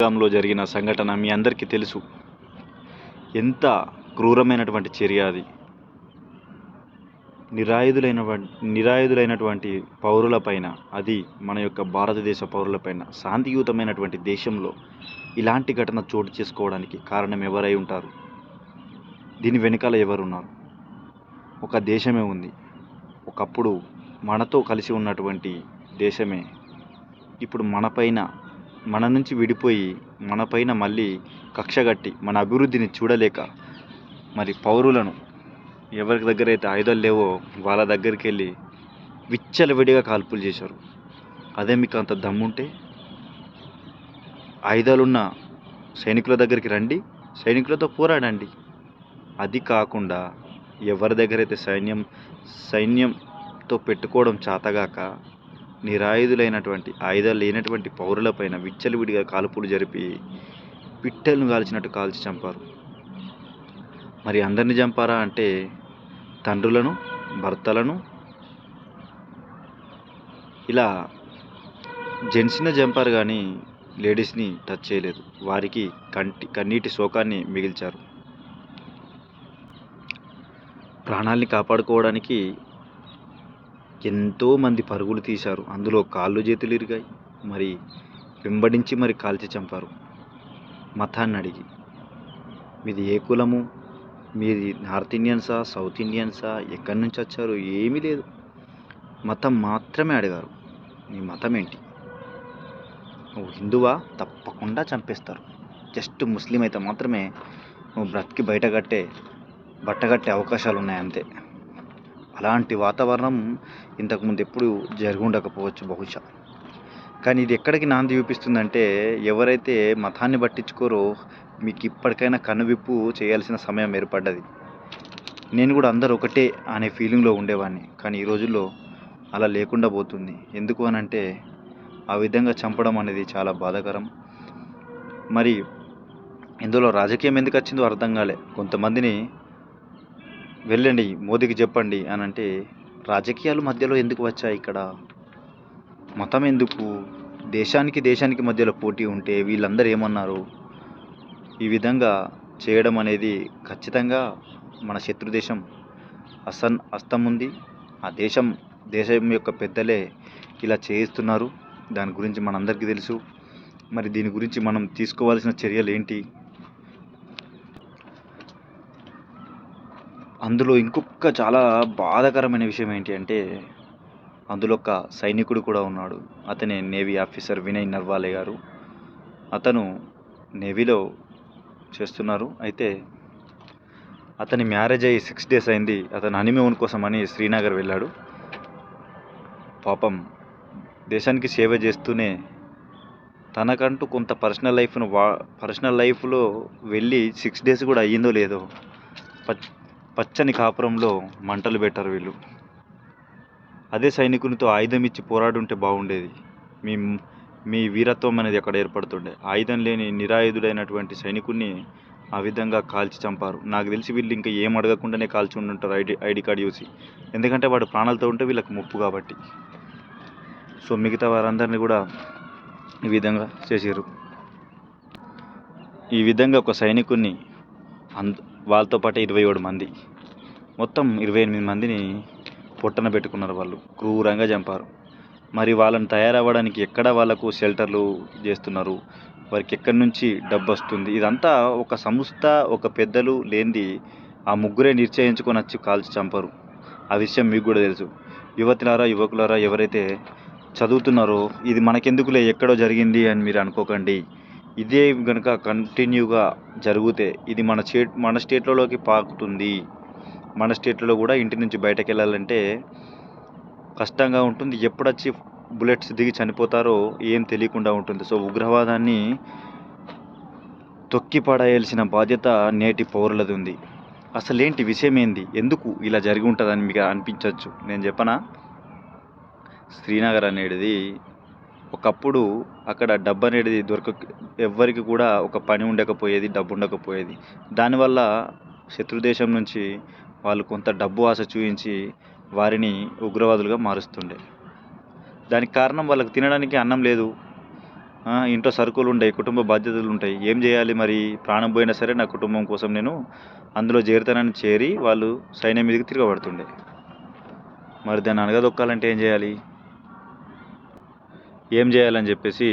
పహల్గామ్లో జరిగిన సంఘటన మీ అందరికీ తెలుసు. ఎంత క్రూరమైనటువంటి చర్య అది. నిరాయుధులైన నిరాయుధులైనటువంటి పౌరులపైన అది మన యొక్క భారతదేశ పౌరులపైన శాంతియుతమైనటువంటి దేశంలో ఇలాంటి ఘటన చోటు చేసుకోవడానికి కారణం ఎవరై ఉంటారు? దీని వెనుకాల ఎవరున్నారు? ఒక దేశమే ఉంది. ఒకప్పుడు మనతో కలిసి ఉన్నటువంటి దేశమే. ఇప్పుడు మనపైన మన నుంచి విడిపోయి మనపైన మళ్ళీ కక్షగట్టి మన అభివృద్ధిని చూడలేక మరి పౌరులను ఎవరి దగ్గర అయితే ఆయుధాలు లేవో వాళ్ళ దగ్గరికి వెళ్ళి విచ్చలవిడిగా కాల్పులు చేశారు. అదే మీకు అంత దమ్ముంటే ఆయుధాలున్న సైనికుల దగ్గరికి రండి సైనికులతో పోరాడండి. అది కాకుండా ఎవరి దగ్గర అయితే సైన్యం సైన్యంతో పెట్టుకోవడం చాతగాక నిరాయుధులైనటువంటి ఆయుధాలు లేనటువంటి పౌరులపైన విచ్చలవిడిగా కాల్పులు జరిపి పిట్టలను కాల్చినట్టు కాల్చి చంపారు. మరి అందరిని చంపారా అంటే తండ్రులను భర్తలను? ఇలా జెంట్స్ని చంపారు కానీ లేడీస్ని టచ్ చేయలేదు. వారికి కంటి కన్నీటి శోకాన్ని మిగిల్చారు. ప్రాణాల్ని కాపాడుకోవడానికి ఎంతోమంది పరుగులు తీశారు. అందులో కాళ్ళు చేతులు ఇరిగాయి. మరి వెంబడించి మరి కాల్చి చంపారు. మతాన్ని అడిగి మీది ఏ కులము? మీది నార్త్ ఇండియన్సా? సౌత్ ఇండియన్సా? ఎక్కడి నుంచి వచ్చారు? ఏమీ లేదు. మతం మాత్రమే అడిగారు. నీ మతం ఏంటి? నువ్వు హిందువా? తప్పకుండా చంపేస్తారు. జస్ట్ ముస్లిం అయితే మాత్రమే నువ్వు బ్రతికి బయట కట్టే బట్ట కట్టే అవకాశాలు ఉన్నాయి అంతే అలాంటి వాతావరణం ఇంతకుముందు ఎప్పుడు జరిగి ఉండకపోవచ్చు బహుశా. కానీ ఇది ఎక్కడికి నాంది చూపిస్తుందంటే ఎవరైతే మతాన్ని పట్టించుకోరో మీకు ఇప్పటికైనా కనువిప్పు చేయాల్సిన సమయం ఏర్పడ్డది. నేను కూడా అందరు ఒకటే అనే ఫీలింగ్లో ఉండేవాడిని కానీ ఈ రోజుల్లో అలా లేకుండా పోతుంది. ఎందుకు అని అంటే ఆ విధంగా చంపడం అనేది చాలా బాధాకరం. మరి ఇందులో రాజకీయం ఎందుకు వచ్చిందో అర్థం కాలే. కొంతమందిని వెళ్ళండి మోదీకి చెప్పండి అని అంటే రాజకీయాలు మధ్యలో ఎందుకు వచ్చాయి ఇక్కడ? మతం ఎందుకు? దేశానికి దేశానికి మధ్యలో పోటీ ఉంటే వీళ్ళందరూ ఏమన్నారు? ఈ విధంగా చేయడం అనేది ఖచ్చితంగా మన శత్రు దేశం అసన్ అస్తం ఉంది. ఆ దేశం దేశం యొక్క పెద్దలే ఇలా చేయిస్తున్నారు. దాని గురించి మనందరికీ తెలుసు. మరి దీని గురించి మనం తీసుకోవాల్సిన చర్యలు ఏంటి? అందులో ఇంకొక చాలా బాధాకరమైన విషయం ఏంటి అంటే అందులో ఒక సైనికుడు కూడా ఉన్నాడు. అతనే నేవీ ఆఫీసర్ వినయ్ నర్వాలే గారు. అతను నేవీలో చేస్తున్నారు. అయితే అతని మ్యారేజ్ అయ్యి సిక్స్ డేస్ అయింది. అతను హనీమూన్ కోసమని శ్రీనగర్ వెళ్ళాడు. పాపం దేశానికి సేవ చేస్తూనే తనకంటూ కొంత పర్సనల్ లైఫ్ను వా పర్సనల్ లైఫ్లో వెళ్ళి సిక్స్ డేస్ కూడా అయ్యిందో లేదో పచ్చని కాపురంలో మంటలు పెట్టారు వీళ్ళు. అదే సైనికునితో ఆయుధం ఇచ్చి పోరాడుంటే బాగుండేది మీ మీ వీరత్వం అనేది అక్కడ ఏర్పడుతుండే. ఆయుధం లేని నిరాయుధుడైనటువంటి సైనికుడిని ఆ విధంగా కాల్చి చంపారు. నాకు తెలిసి వీళ్ళు ఇంకా ఏం అడగకుండానే కాల్చి ఉండుంటారు ఐడి ఐడి కార్డు చూసి. ఎందుకంటే వాడు ప్రాణాలతో ఉంటే వీళ్ళకి ముప్పు కాబట్టి. సో మిగతా వారందరినీ కూడా ఈ విధంగా చేసారు ఈ విధంగా ఒక సైనికుడిని అంద వాళ్ళతో పాటు ఇరవై ఏడు మంది. మొత్తం ఇరవై ఎనిమిది మందిని పొట్టన పెట్టుకున్నారు వాళ్ళు. క్రూరంగా చంపారు. మరి వాళ్ళని తయారవ్వడానికి ఎక్కడ వాళ్ళకు షెల్టర్లు చేస్తున్నారు? వారికి ఎక్కడి నుంచి డబ్బు వస్తుంది? ఇదంతా ఒక సంస్థ ఒక పెద్దలు లేనిది ఆ ముగ్గురే నిశ్చయించుకొని వచ్చి కాల్చి చంపరు. ఆ విషయం మీకు కూడా తెలుసు. యువతులారా యువకులారా ఎవరైతే చదువుతున్నారో ఇది మనకెందుకులే ఎక్కడో జరిగింది అని మీరు అనుకోకండి. ఇదే కనుక కంటిన్యూగా జరిగితే ఇది మన స్టేట్ మన స్టేట్లలోకి పాకుతుంది. మన స్టేట్లో కూడా ఇంటి నుంచి బయటకు వెళ్ళాలంటే కష్టంగా ఉంటుంది. ఎప్పుడొచ్చి బుల్లెట్స్ దిగి చనిపోతారో ఏం తెలియకుండా ఉంటుంది. సో ఉగ్రవాదాన్ని తొక్కి పడేయాల్సిన బాధ్యత నేటి పౌరులది ఉంది. అసలేంటి విషయం ఏంది? ఎందుకు ఇలా జరిగి ఉంటుందని మీకు అనిపించవచ్చు నేను చెప్పనా? శ్రీనగర్ అనేది ఒకప్పుడు అక్కడ డబ్బు అనేది దొరక ఎవ్వరికి కూడా ఒక పని ఉండకపోయేది డబ్బు ఉండకపోయేది. దానివల్ల శత్రుదేశం నుంచి వాళ్ళు కొంత డబ్బు ఆశ చూపించి వారిని ఉగ్రవాదులుగా మారుస్తుండే. దానికి కారణం వాళ్ళకి తినడానికి అన్నం లేదు. ఇంట్లో సరుకులు ఉంటాయి కుటుంబ బాధ్యతలు ఉంటాయి. ఏం చేయాలి మరి? ప్రాణం పోయినా సరే నా కుటుంబం కోసం నేను అందులో చేరుతానని చేరి వాళ్ళు సైన్యం మీదకి తిరగబడుతుండే. మరి దాన్ని అనగదొక్కాలంటే ఏం చేయాలి? ఏం చేయాలని చెప్పేసి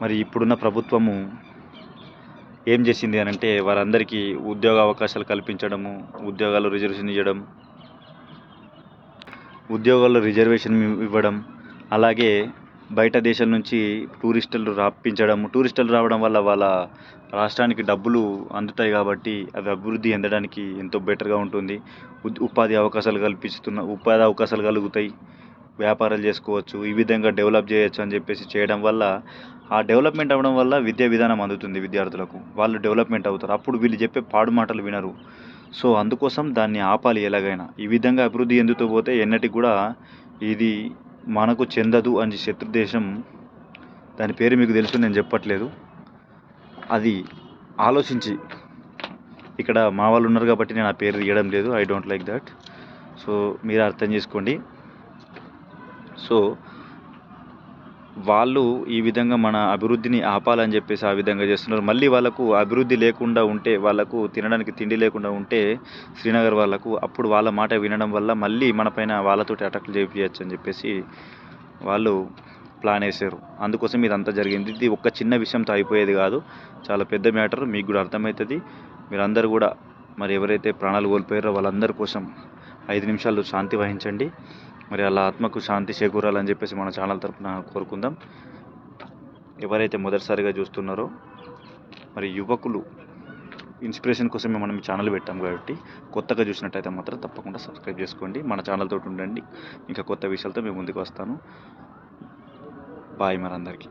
మరి ఇప్పుడున్న ప్రభుత్వము ఏం చేసింది అని అంటే వారందరికీ ఉద్యోగ అవకాశాలు కల్పించడము ఉద్యోగాలు రిజర్వేషన్ ఇవ్వడం ఉద్యోగాల్లో రిజర్వేషన్ ఇవ్వడం అలాగే బయట దేశం నుంచి టూరిస్టులు రప్పించడం. టూరిస్టులు రావడం వల్ల వాళ్ళ రాష్ట్రానికి డబ్బులు అందుతాయి కాబట్టి అవి అభివృద్ధి చెందడానికి ఎంతో బెటర్గా ఉంటుంది. ఉపాధి అవకాశాలు కల్పిస్తున్న ఉపాధి అవకాశాలు కలుగుతాయి. వ్యాపారాలు చేసుకోవచ్చు ఈ విధంగా డెవలప్ చేయొచ్చు అని చెప్పేసి చేయడం వల్ల ఆ డెవలప్మెంట్ అవ్వడం వల్ల విద్యా విధానం అందుతుంది విద్యార్థులకు. వాళ్ళు డెవలప్మెంట్ అవుతారు. అప్పుడు వీళ్ళు చెప్పే పాడు మాటలు వినరు. సో అందుకోసం దాన్ని ఆపాలి ఎలాగైనా. ఈ విధంగా అభివృద్ధి ఎందుతో పోతే ఎన్నటికి కూడా ఇది మనకు చెందదు అని శత్రు దేశం దాని పేరు మీకు తెలుసు నేను చెప్పట్లేదు. అది ఆలోచించి ఇక్కడ మా వాళ్ళు ఉన్నారు కాబట్టి నేను ఆ పేరు ఇవ్వడం లేదు. I don't like that so మీరు అర్థం చేసుకోండి. సో వాళ్ళు ఈ విధంగా మన అభివృద్ధిని ఆపాలని చెప్పేసి ఆ విధంగా చేస్తున్నారు. మళ్ళీ వాళ్ళకు అభివృద్ధి లేకుండా ఉంటే వాళ్ళకు తినడానికి తిండి లేకుండా ఉంటే శ్రీనగర్ వాళ్ళకు అప్పుడు వాళ్ళ మాట వినడం వల్ల మళ్ళీ మన పైన వాళ్ళతోటి అటాక్లు చేయించచ్చు అని చెప్పేసి వాళ్ళు ప్లాన్ వేసారు అందుకోసం ఇదంతా జరిగింది. ఇది ఒక్క చిన్న విషయంతో అయిపోయేది కాదు. చాలా పెద్ద మ్యాటర్. మీకు కూడా అర్థమవుతుంది. మీరందరూ కూడా మరి ఎవరైతే ప్రాణాలు కోల్పోయారో వాళ్ళందరి కోసం ఐదు నిమిషాలు శాంతి వహించండి. మరి అలా ఆత్మకు శాంతి చేకూరాలని చెప్పేసి మన ఛానల్ తరఫున కోరుకుందాం. ఎవరైతే మొదటిసారిగా చూస్తున్నారో మరి యువకులు ఇన్స్పిరేషన్ కోసమే మనం ఛానల్ పెట్టాం కాబట్టి కొత్తగా చూసినట్టయితే మాత్రం తప్పకుండా సబ్స్క్రైబ్ చేసుకోండి. మన ఛానల్ తోటి ఉండండి. ఇంకా కొత్త విషయాలతో మేము ముందుకు వస్తాను. బాయ్ మరి అందరికీ